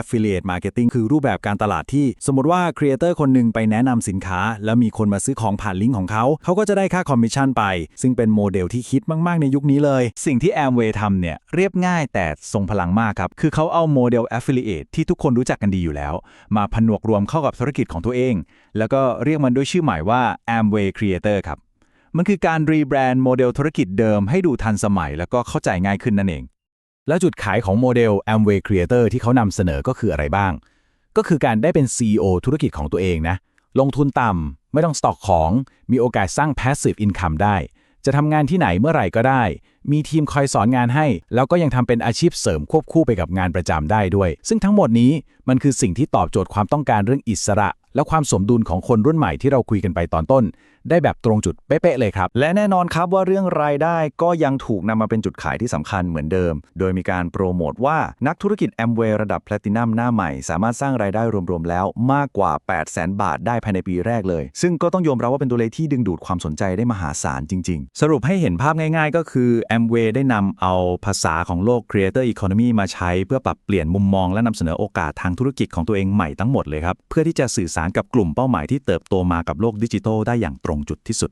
Affiliate Marketing คือรูปแบบการตลาดที่ สมมติว่าครีเอเตอร์คนหนึ่งไปแนะนำสินค้า แล้วมีคนมาซื้อของผ่านลิงก์ของเขา เขาก็จะได้ค่าคอมมิชชั่นไป ซึ่งเป็นโมเดลที่คิดมาก ๆ ในยุคนี้เลย สิ่งที่ Amway ทำเนี่ยเรียบง่ายแต่ทรงพลังมากครับ คือเขาเอาโมเดล Affiliate ที่ทุกคนรู้จักกันดีอยู่แล้ว มาผนวกรวมเข้ากับธุรกิจของตัวเอง แล้วก็เรียกมันด้วยชื่อใหม่ว่า Amway Creator ครับมันคือการรีแบรนด์โมเดลธุรกิจเดิมให้ดูทันสมัยแล้วก็เข้าใจง่ายขึ้นนั่นเอง แล้วจุดขายของโมเดล Amway Creator ที่เขานำเสนอก็คืออะไรบ้าง ก็คือการได้เป็น CEO ธุรกิจของตัวเองนะ ลงทุนต่ำ ไม่ต้องสต็อกของ มีโอกาสสร้าง Passive Income ได้ จะทำงานที่ไหนเมื่อไหร่ก็ได้ มีทีมคอยสอนงานให้ แล้วก็ยังทำเป็นอาชีพเสริมควบคู่ไปกับงานประจำได้ด้วย ซึ่งทั้งหมดนี้มันคือสิ่งที่ตอบโจทย์ความต้องการเรื่องอิสระ และความสมดุลของคนรุ่นใหม่ที่เราคุยกันไปตอนต้น ได้แบบตรงจุดเป๊ะๆเลยครับ และแน่นอนครับว่าเรื่องรายได้ก็ยังถูกนำมาเป็นจุดขายที่สำคัญเหมือนเดิม โดยมีการโปรโมทว่านักธุรกิจ Amway ระดับแพลตินัมหน้าใหม่ สามารถสร้างรายได้รวมๆแล้วมากกว่า 8 0 0 0 0 0บาทได้ภายในปีแรกเลย ซึ่งก็ต้องยอมรับว่าเป็นตัวเลขที่ดึงดูดความสนใจได้มหาศาลจริง ๆ สรุปให้เห็นภาพง่าย ๆ ก็คือ Amway ได้นำเอาภาษาของโลก Creator Economy มาใช้ เพื่อปรับเปลี่ยนมุมมองและนำเสนอโอกาสทางธุรกิจของตัวเองใหม่ทั้งหมดเลยครับเพื่อที่จะสื่อสารกับกลุ่มเป้าหมายที่เติบโตมากับโลกดิจิทัลได้อย่างตรงจุดที่สุด